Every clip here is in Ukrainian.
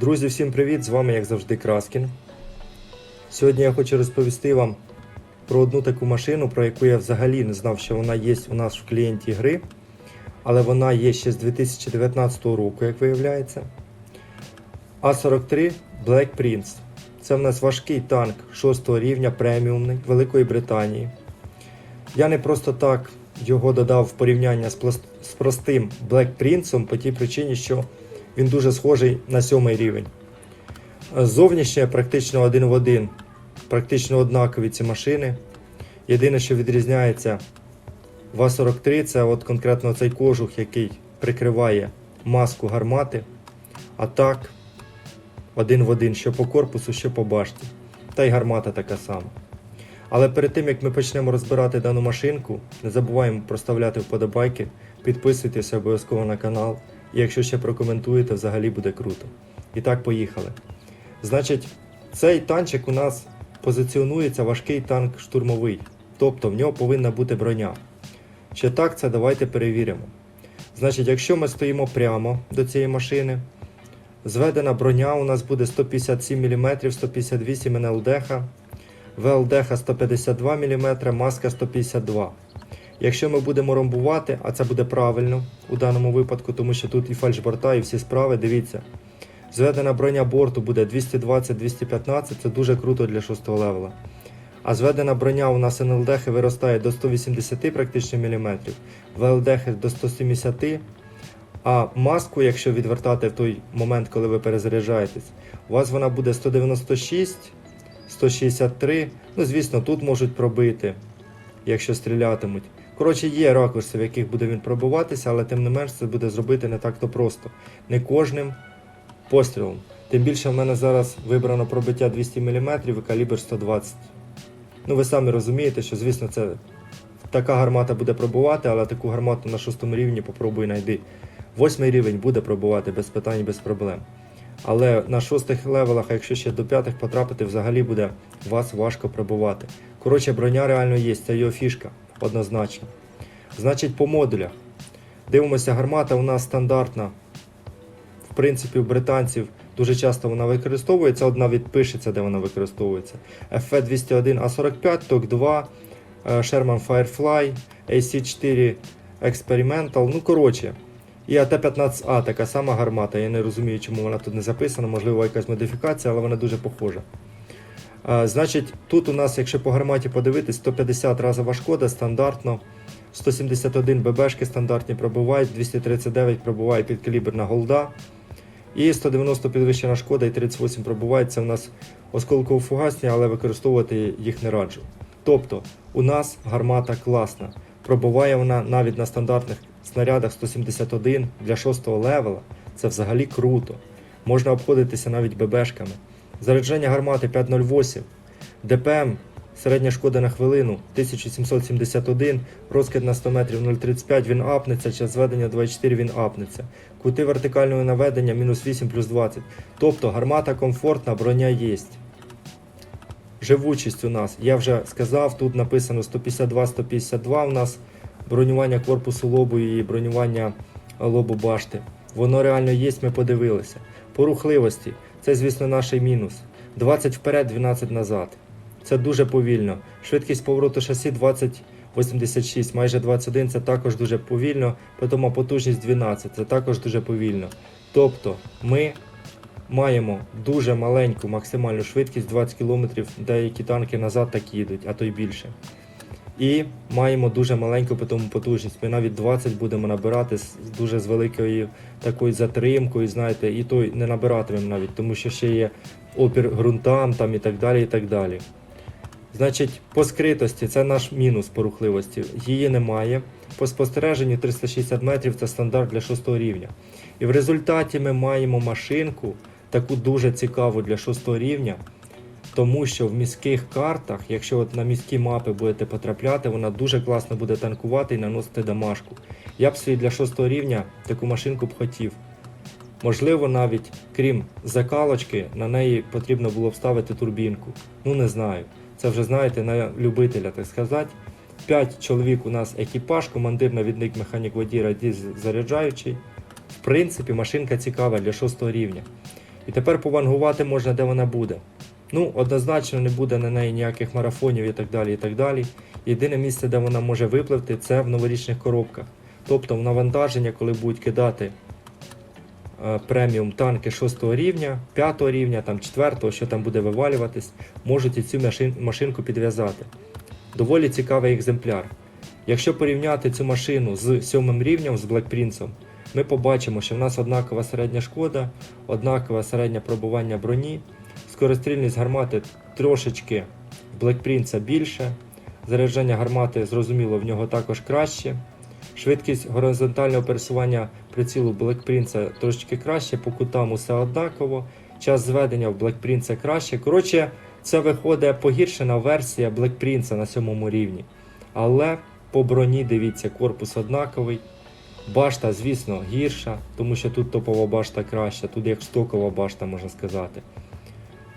Друзі, всім привіт! З вами, як завжди, Краскін. Сьогодні я хочу розповісти вам про одну таку машину, про яку я взагалі не знав, що вона є у нас в клієнті гри. Але вона є ще з 2019 року, як виявляється. А43 Black Prince. Це в нас важкий танк 6 рівня преміумний Великої Британії. Я не просто так його додав в порівняння з, простим Black Prince по тій причині, що він дуже схожий на сьомий рівень. Зовнішнє практично один в один, практично однакові ці машини. Єдине, що відрізняється в А43, це от конкретно цей кожух, який прикриває маску гармати. А так, один в один, що по корпусу, що по башті. Та й гармата така сама. Але перед тим як ми почнемо розбирати дану машинку, не забуваємо проставляти вподобайки, підписуйтесь обов'язково на канал. І якщо ще прокоментуєте, взагалі буде круто. І так, поїхали. Значить, цей танчик у нас позиціонується важкий танк штурмовий, тобто в нього повинна бути броня. Чи так це давайте перевіримо. Значить, якщо ми стоїмо прямо до цієї машини, зведена броня у нас буде 157 мм, 158 НЛДХ, ВЛДХ 152 мм, маска 152 Якщо ми будемо ромбувати, а це буде правильно у даному випадку, тому що тут і фальшборта, і всі справи, дивіться. Зведена броня борту буде 220-215, це дуже круто для 6 левела. А зведена броня у нас НЛДХ виростає до 180 практично міліметрів, ВЛДХ до 170, а маску, якщо відвертати в той момент, коли ви перезаряджаєтесь, у вас вона буде 196, 163. Ну, звісно, тут можуть пробити, якщо стрілятимуть. Коротше, є ракурси, в яких буде він пробуватися, але тим не менш це буде зробити не так-то просто. Не кожним пострілом. Тим більше в мене зараз вибрано пробиття 200 мм і калібр 120. Ну, ви самі розумієте, що, звісно, це така гармата буде пробувати, але таку гармату на шостому рівні попробуй знайди. Восьмий рівень буде пробувати без питань, без проблем. Але на шостих левелах, якщо ще до п'ятих потрапити, взагалі буде вас важко пробувати. Коротше, броня реально є, це його фішка, однозначно. Значить, по модулях. Дивимося, гармата у нас стандартна. В принципі, у британців дуже часто вона використовується. Одна відпишеться, де вона використовується. FV201 A45, TOC 2, е, Sherman Firefly, AC4 Experimental. Ну, коротше. І АТ-15А така сама гармата. Я не розумію, чому вона тут не записана, можливо, якась модифікація, але вона дуже похожа. А, значить, тут у нас, якщо по гарматі подивитись, 150 разова шкода стандартно, 171 ББшки стандартні пробувають, 239 пробуває підкаліберна голда. І 190 підвищена шкода і 38 пробувають. Це у нас осколково-фугасні, але використовувати їх не раджу. Тобто, у нас гармата класна. Пробуває вона навіть на стандартних снарядах 171 для 6 левела. Це взагалі круто. Можна обходитися навіть ББшками. Зарядження гармати 508, ДПМ, середня шкода на хвилину 1771, розкид на 100 метрів 0,35, він апнеться, час зведення 24 він апнеться. Кути вертикального наведення мінус 8 плюс 20. Тобто гармата комфортна, броня єсть. Живучість у нас, я вже сказав, тут написано 152-152 у нас бронювання корпусу лобу і бронювання лобу башти. Воно реально є, ми подивилися. По рухливості, це, звісно, наш мінус. 20 вперед, 12 назад. Це дуже повільно. Швидкість повороту шасі 20-86, майже 21 це також дуже повільно, потім потужність 12, це також дуже повільно. Тобто ми маємо дуже маленьку максимальну швидкість 20 км, деякі танки назад так їдуть, а то й більше. І маємо дуже маленьку потім потужність. Ми навіть 20 будемо набирати з дуже з великою такою затримкою, знаєте, і то не набиратимемо навіть, тому що ще є опір ґрунтам там і так далі. і так далі. Значить, по скритості це наш мінус по рухливості. Її немає. По спостереженню 360 метрів це стандарт для 6 рівня. І в результаті ми маємо машинку, таку дуже цікаву для 6 рівня. Тому що в міських картах, якщо от на міські мапи будете потрапляти, вона дуже класно буде танкувати і наносити дамажку. Я б собі для 6 рівня таку машинку б хотів. Можливо, навіть крім закалочки, на неї потрібно було б ставити турбінку. Ну не знаю. Це вже знаєте на любителя, так сказати. П'ять чоловік у нас екіпаж, командир, навідник, механік водій, радіст, заряджаючий. В принципі, машинка цікава для 6 рівня. І тепер повангувати можна, де вона буде. Ну, однозначно не буде на неї ніяких марафонів і так далі. і так далі. Єдине місце, де вона може випливти, це в новорічних коробках. Тобто в навантаження, коли будуть кидати е, преміум танки 6 рівня, 5 рівня, там 4, що там буде вивалюватись, можуть і цю машин, машинку підв'язати. Доволі цікавий екземпляр. Якщо порівняти цю машину з 7 рівнем, з Black Prince, ми побачимо, що в нас однакова середня шкода, однакове середнє пробування броні, скорострільність гармати трошечки Black Prince більше, заряджання гармати, зрозуміло, в нього також краще. Швидкість горизонтального пересування прицілу Black Prince трошечки краще, по кутам усе однаково. Час зведення в Black Prince краще. Коротше, це виходить погіршена версія Black Prince на сьомому рівні. Але по броні, дивіться, корпус однаковий. Башта, звісно, гірша, тому що тут топова башта краща, тут як стокова башта, можна сказати.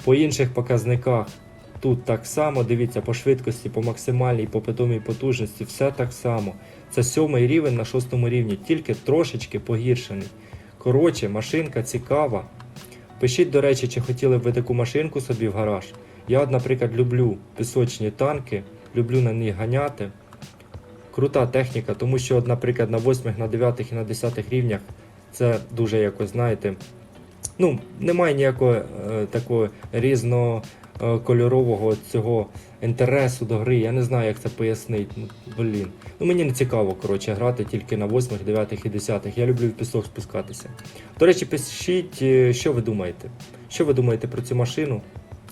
По інших показниках тут так само, дивіться, по швидкості, по максимальній, по питомій потужності, все так само. Це сьомий рівень на шостому рівні, тільки трошечки погіршений. Коротше, машинка цікава. Пишіть, до речі, чи хотіли б ви таку машинку собі в гараж. Я, наприклад, люблю пісочні танки, люблю на них ганяти. Крута техніка, тому що, наприклад, на 8, на 9 і на 10 рівнях це дуже якось, знаєте, ну, немає ніякого е, такого різнокольорового цього інтересу до гри. Я не знаю, як це пояснити. Ну, блін. Ну мені не цікаво, коротше, грати тільки на 8, 9 і 10. Я люблю в пісок спускатися. До речі, пишіть, е, що ви думаєте. Що ви думаєте про цю машину?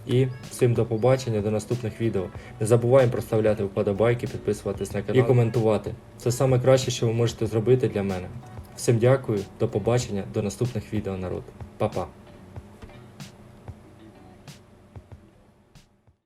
І всім до побачення, до наступних відео. Не забуваємо проставляти вподобайки, підписуватись на канал і коментувати. Це саме краще, що ви можете зробити для мене. Всім дякую, до побачення, до наступних відео, народ. Па-па.